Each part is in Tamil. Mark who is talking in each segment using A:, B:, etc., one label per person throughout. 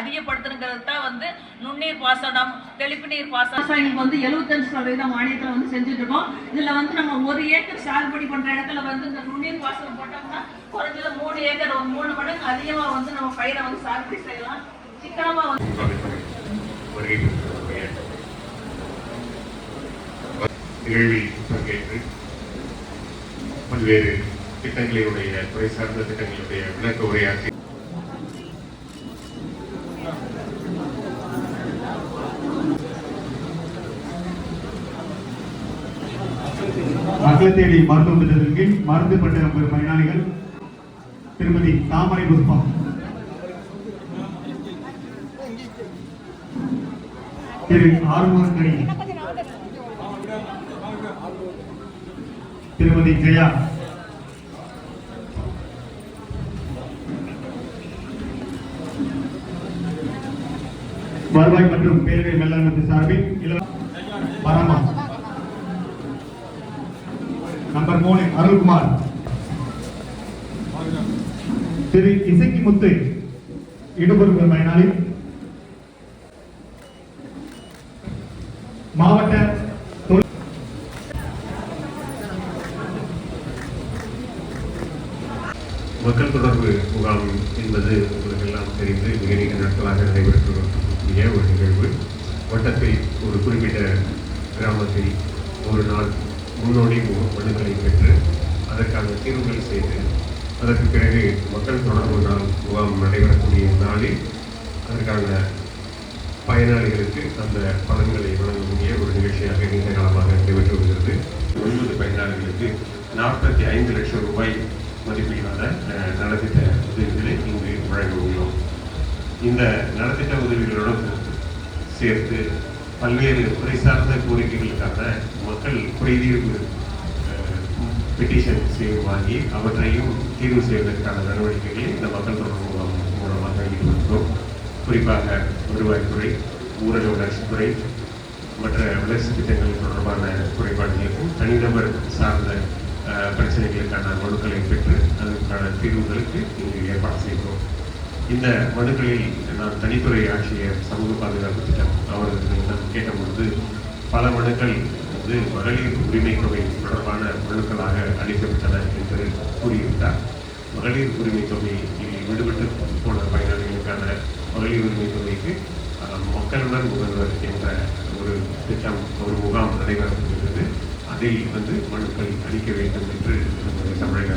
A: அதிகப்படுத்தணுங்கிறது தான் வந்து நுண்ணீர் பாசனம் தெளிப்பு நீர் பாசனம். விவசாயிகளுக்கு வந்து எழுபத்தஞ்சு சதவீதம் மானியத்தில் வந்து செஞ்சுட்டு இருக்கோம் இதுல வந்து நம்ம ஒரு ஏக்கர் சாகுபடி பண்ற இடத்துல வந்து இந்த நுண்ணீர் பாசனம் போட்டோம்னா குறைஞ்சது மூணு ஏக்கர் ஒரு மூணு மடங்கு அதிகமா வந்து நம்ம பயிரை வந்து சாகுபடி செய்யலாம். சிக்கனமா வந்து
B: பங்கேற்று பல்வேறு திட்டங்களினுடைய துறை சார்ந்த திட்டங்களுடைய விளக்க உரையாற்றி
C: மக்களை தேடி மருத்துவ திட்டத்தின் கீழ் மருந்து பெற்ற பயனாளிகள் திருமதி தாமரை புஷ்பா. திரு ஆறுமுகக்கணி திருமதி ஜெயா. வருவாய் மற்றும் பேரவை மேலாண்மை சார்பில் இலவச பரமா. நம்பர் மூணு அருள்குமார். திரு இசைக்கு முத்து இடுபொருள் பயனாளி மாவட்ட
B: மக்கள் தொடர்பு முகாம் என்பது உங்களுக்கு எல்லாம் தெரிந்து மிக நீண்ட நாட்களாக நடைபெற்று ஒரு நிகழ்வு. வட்டத்தில் ஒரு குறிப்பிட்ட கிராமத்தில் ஒரு நாள் முன்னோடி மனுக்களை பெற்று அதற்கான தீர்வுகள் செய்து அதற்கு பிறகு மக்கள் தொடர்பு நாள் முகாம் நடைபெறக்கூடிய நாளில் அதற்கான பயனாளிகளுக்கு அந்த பலன்களை வழங்கக்கூடிய ஒரு நிகழ்ச்சியாக நீண்ட காலமாக நடைபெற்று வருகிறது. ஒன்பது பயனாளிகளுக்கு நாற்பத்தி ஐந்து லட்சம் ரூபாய் மதிப்பீடான நலத்திட்ட உதவிகளை இங்கு வழங்க உள்ளோம். இந்த நலத்திட்ட உதவிகளுடன் சேர்த்து பல்வேறு துறை சார்ந்த கோரிக்கைகளுக்கான மக்கள் குறைதீர்வு பெட்டிஷன் வாங்கி அவற்றையும் தீர்வு செய்வதற்கான நடவடிக்கைகளை இந்த மக்கள் தொடர்பு மூலம் மூலமாக ஈடுபடுகிறோம் குறிப்பாக வருவாய்த்துறை ஊரக வளர்ச்சித்துறை மற்ற வளர்ச்சி திட்டங்கள் தொடர்பான குறைபாடுகளுக்கும் தனிநபர் சார்ந்த பிரச்சனைகளுக்கான மனுக்களை பெற்று அதற்கான தீர்வுகளுக்கு இங்கு ஏற்பாடு செய்கிறோம். இந்த மனுக்களில் நான் தனித்துறை ஆட்சியர் சமூக பாதுகாப்பு திட்டம் அவர்களிடம் கேட்டபொழுது பல மனுக்கள் வந்து மகளிர் உரிமை தொகை தொடர்பான மனுக்களாக அளிக்கப்பட்டன என்று கூறியிருந்தார். மகளிர் உரிமை தொகையில் விடுபட்டு போன பயனாளிகளுக்கான மகளிர் உரிமை தொகைக்கு மக்களுடன் முதல்வர் என்ற ஒரு திட்டம் ஒரு முகாம் நடைபெறப்பட்டது. அதில் வந்து மனுக்கள் அளிக்க வேண்டும் என்று நம்முடைய தமிழக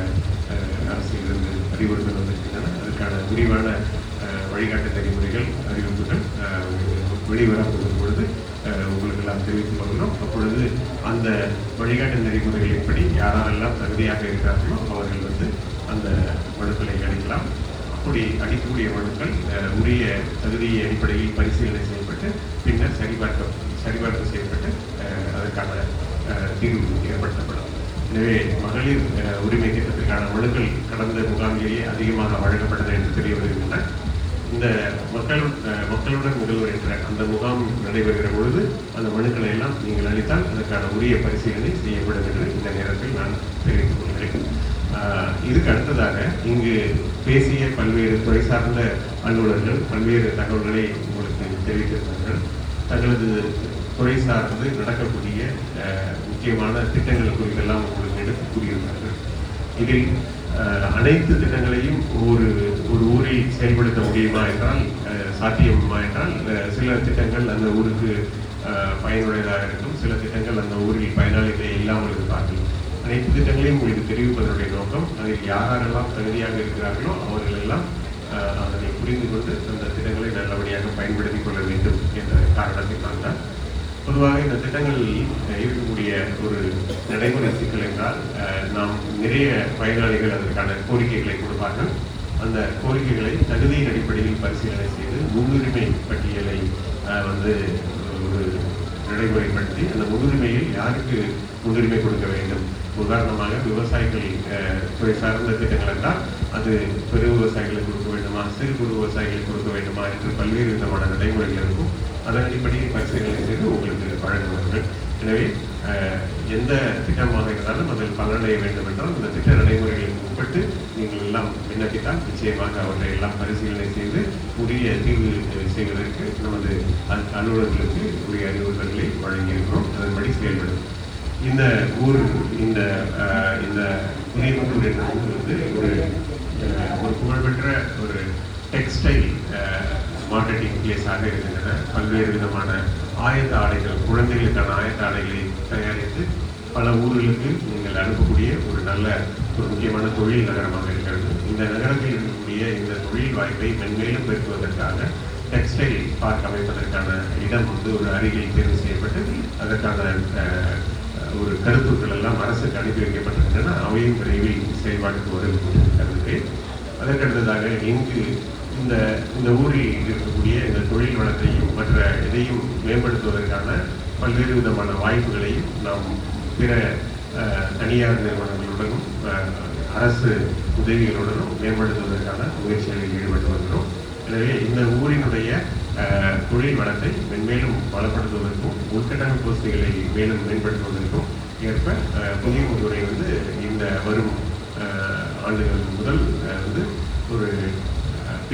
B: அஹ், அரசிலிருந்து அறிவுறுத்தல் வந்திருக்கின்றன. அதுக்கான விரிவான அஹ், வழிகாட்டு நெறிமுறைகள் அறிவிப்புகள் அஹ், பொழுது அஹ், உங்களுக்கு எல்லாம் தெரிவித்துக் கொள்கிறோம். அப்பொழுது அந்த வழிகாட்டு நெறிமுறைகளின்படி யாரெல்லாம் தகுதியாக இருக்கிறார்களோ அவர்கள் வந்து அந்த மனுக்களை அளிக்கலாம் அப்படி அளிக்கக்கூடிய மனுக்கள் உரிய தகுதியை அடிப்படையில் பரிசீலனை செய்யப்பட்டு பின்னர் சரிபார்க்க சரிபார்ப்பு செய்யப்பட்டு அஹ், அதற்கான தீர்வு ஏற்படுத்தப்படும் எனவே மகளிர் அஹ், உரிமை திட்டத்திற்கான மனுக்கள் கடந்த முகாமிலேயே அதிகமாக வழங்கப்பட்டது என்று தெரிய வருகின்றன. இந்த மக்கள் மக்களுடன் முதல்வர் என்ற அந்த முகாம் நடைபெறுகிற பொழுது அந்த மனுக்களை எல்லாம் நீங்கள் அளித்தால் அதற்கான உரிய பரிசீலனை செய்யப்படும் என்று இந்த நேரத்தில் நான் தெரிவித்துக் கொள்கிறேன். ஆஹ் இதுக்கு அடுத்ததாக இங்கு பேசிய பல்வேறு துறை சார்ந்த அலுவலர்கள் பல்வேறு தகவல்களை உங்களுக்கு தெரிவித்திருந்தார்கள் தங்களது துறை சார்ந்து நடக்கக்கூடிய முக்கியமான திட்டங்கள் குறித்தெல்லாம் உங்களுக்கு எடுத்து கூறியிருந்தார்கள். இதில் அனைத்து திட்டங்களையும் ஒரு ஒரு ஊரில் செயல்படுத்த முடியுமா என்றால் சாத்தியமா என்றால் சில திட்டங்கள் அந்த ஊருக்கு ஆஹ், பயனுடையதாக இருக்கும். சில திட்டங்கள் அந்த ஊரில் பயனாளிகளை இல்லாமல் இருப்பார்கள். அனைத்து திட்டங்களையும் உங்களுக்கு தெரிவிப்பதனுடைய நோக்கம் அதில் யாரெல்லாம் தகுதியாக இருக்கிறார்களோ அவர்கள் எல்லாம் அதனை புரிந்து கொண்டு அந்த திட்டங்களை நல்லபடியாக பயன்படுத்திக் கொள்ள வேண்டும் என்ற காரணத்தினால் தான் பொதுவாக இந்த திட்டங்களில் இருக்கக்கூடிய ஒரு நடைமுறை சிக்கல் என்றால் அஹ், நாம் நிறைய பயனாளிகள் அதற்கான கோரிக்கைகளை கொடுப்பார்கள். அந்த கோரிக்கைகளை தகுதியின் அடிப்படையில் பரிசீலனை செய்து முன்னுரிமை பட்டியலை அஹ், வந்து ஒரு நடைமுறைப்படுத்தி அந்த முன்னுரிமையில் யாருக்கு முன்னுரிமை கொடுக்க வேண்டும்? உதாரணமாக விவசாயிகள் துறை சார்ந்த திட்டங்கள் என்றால் அது பெரு விவசாயிகளுக்கு கொடுக்க வேண்டுமா? சிறு குறு விவசாயிகளுக்கு கொடுக்க வேண்டுமா? என்று பல்வேறு விதமான நடைமுறைகள் இருக்கும். அதன் அடிப்படையில் பரிசுகளை செய்து உங்களுக்கு வழங்குவார்கள். எனவே எந்த திட்டமாக இருந்தாலும் அதில் பலனடைய வேண்டும் என்றால் இந்த திட்ட நடைமுறைகளுக்கு உட்பட்டு நீங்கள் எல்லாம் விண்ணப்பித்தால் நிச்சயமாக அவற்றை எல்லாம் பரிசீலனை செய்து உரிய தீர்வு செய்வதற்கு நமது அலுவலர்களுக்கு உரிய அறிவுறுத்தல்களை வழங்கியிருக்கிறோம். அதன்படி செயல்படும். இந்த ஊர் இந்த இந்த புதியமுத்தூர் என்ற ஊர் வந்து ஒரு ஒரு புகழ்பெற்ற ஒரு டெக்ஸ்டைல் மார்க்கெட்டிங் பிளேஸாக இருக்கின்றன. பல்வேறு விதமான ஆயத்த ஆடைகள் குழந்தைகளுக்கான ஆயத்த ஆடைகளை தயாரித்து பல ஊர்களுக்கு நீங்கள் அனுப்பக்கூடிய ஒரு நல்ல ஒரு முக்கியமான தொழில் நகரமாக இருக்கிறது. இந்த நகரத்தில் இருக்கக்கூடிய இந்த தொழில் வாய்ப்பை மென்மேலும் பெருக்குவதற்காக டெக்ஸ்டைல் பார்க் அமைப்பதற்கான இடம் வந்து ஒரு அருகில் தேர்வு செய்யப்பட்டு அதற்கான அஹ், ஒரு கருத்துக்கள் எல்லாம் அரசுக்கு அனுப்பி வைக்கப்பட்டிருக்கின்றன. அவையும் விரைவில் செயல்பாட்டுக்கு வரும் என்று கருதுகிறேன். அதற்கடுத்ததாக இங்கு இந்த இந்த ஊரில் இருக்கக்கூடிய இந்த தொழில் வளத்தையும் மற்ற இதையும் மேம்படுத்துவதற்கான பல்வேறு விதமான வாய்ப்புகளையும் நாம் பிற தனியார் நிறுவனங்களுடனும் அரசு உதவிகளுடனும் மேம்படுத்துவதற்கான முயற்சிகளில் ஈடுபட்டு வருகிறோம். எனவே இந்த ஊரினுடைய தொழில் வளத்தை மென்மேலும் பலப்படுத்துவதற்கும் உள்கட்டமைப்பு வசதிகளை மேலும் மேம்படுத்துவதற்கும் ஏற்ப புதிய முதுரை வந்து இந்த வரும் ஆண்டுகள் முதல் வந்து ஒரு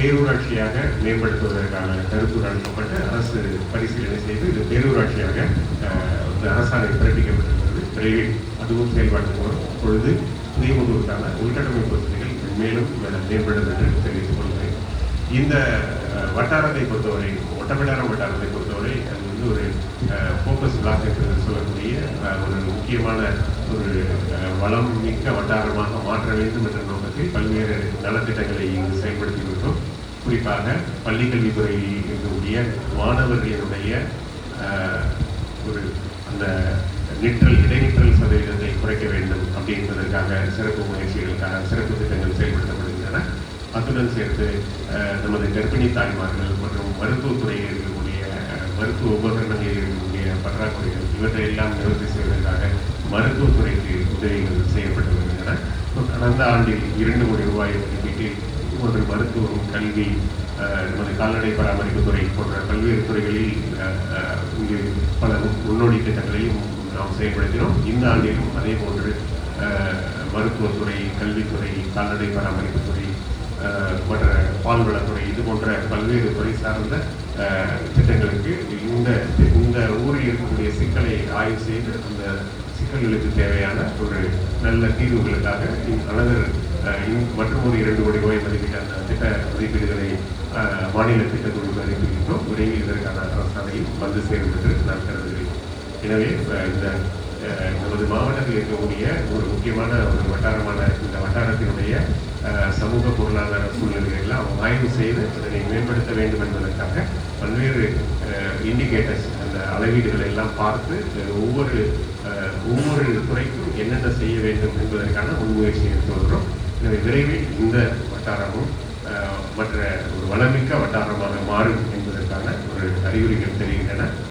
B: பேரூராட்சியாக மேம்படுத்துவதற்கான கருத்து அளிக்கப்பட்டு அரசு பரிசீலனை செய்து இது பேரூராட்சியாக அரசாணை பிறப்பிக்கப்பட்டிருக்கிறது. விரைவில் அதுவும் செயல்பாட்டு மூலம் பொழுது புதியமுதலுக்கான உள்கட்டமைப்பு வசதிகள் மேலும் மேம்படும் என்று தெரிவித்துக் கொள்கிறேன். இந்த வட்டாரத்தை பொறுத்தவரை ஒட்டப்பிடாரம் வட்டாரத்தை பொறுத்தவரை அது வந்து ஒரு ஃபோக்கஸ் பிளாக் என்று சொல்லக்கூடிய ஒரு முக்கியமான ஒரு வளம் மிக்க வட்டாரமாக மாற்ற வேண்டும் என்ற நோக்கத்தில் பல்வேறு நலத்திட்டங்களை இங்கு செயல்படுத்தி வருகிறோம். குறிப்பாக பள்ளிக்கல்வித்துறையில் இருக்கக்கூடிய மாணவர்களினுடைய அஹ், ஒரு அந்த நிற்றல் இடைநிற்றல் சதவீதத்தை குறைக்க வேண்டும் அப்படின்றதற்காக சிறப்பு முயற்சிகளுக்காக சிறப்பு திட்டங்கள் செயல்படுத்தப்படுகின்றன. அத்துடன் சேர்த்து அஹ், நமது கர்ப்பிணி தாய்மார்கள் மற்றும் மருத்துவத்துறையில் இருக்கக்கூடிய அஹ், மருத்துவ உபகரணங்களில் இருக்கக்கூடிய பற்றாக்குறைகள் இவற்றை எல்லாம் நிவர்த்தி செய்வதற்காக மருத்துவத்துறைக்கு உதவிகள் செய்யப்பட்டு வருகின்றன. கடந்த ஆண்டில் இரண்டு கோடி ரூபாய் ஒதுக்கீட்டில் ஒரு மருத்துவம் கல்வி நமது கால்நடை பராமரிப்பு துறை போன்ற பல்வேறு துறைகளில் இங்கு பல முன்னோடி திட்டங்களையும் நாம் செயல்படுத்தினோம். இந்த ஆண்டிலும் அதே போன்று மருத்துவத்துறை கல்வித்துறை கால்நடை பராமரிப்பு துறை மற்ற பால்வளத்துறை இது போன்ற பல்வேறு துறை சார்ந்த திட்டங்களுக்கு இந்த இந்த ஊரில் இருக்கக்கூடிய சிக்கலை ஆய்வு செய்து அந்த சிக்கல்களுக்கு தேவையான ஒரு நல்ல தீர்வுகளுக்காக அனதர் மற்றும் ஒரு இரண்டு கோடி ரூபாய் மதிப்பீட்டான திட்ட மதிப்பீடுகளை அஹ், மாநில திட்டக்குழுக்கு அனுப்பியிருக்கிறோம் விரைவில் இதற்கான அரசாணையும் வந்து சேரும் என்று நான் கருதுகிறேன். எனவே இந்த நமது மாவட்டத்தில் இருக்கக்கூடிய ஒரு முக்கியமான ஒரு வட்டாரமான இந்த வட்டாரத்தினுடைய அஹ், சமூக பொருளாதார சூழ்நிலைகளை எல்லாம் ஆய்வு செய்து அதனை மேம்படுத்த வேண்டும் என்பதற்காக பல்வேறு இண்டிகேட்டர்ஸ் அந்த அளவீடுகளை எல்லாம் பார்த்து ஒவ்வொரு ஒவ்வொரு துறைக்கும் என்னென்ன செய்ய வேண்டும் என்பதற்கான முன்முயற்சி எடுத்து வருகிறோம். எனவே விரைவில் இந்த வட்டாரமும் மற்ற ஒரு வளமிக்க வட்டாரமாக மாறும் என்பதற்கான ஒரு அறிகுறிகள் தெரிகின்றன.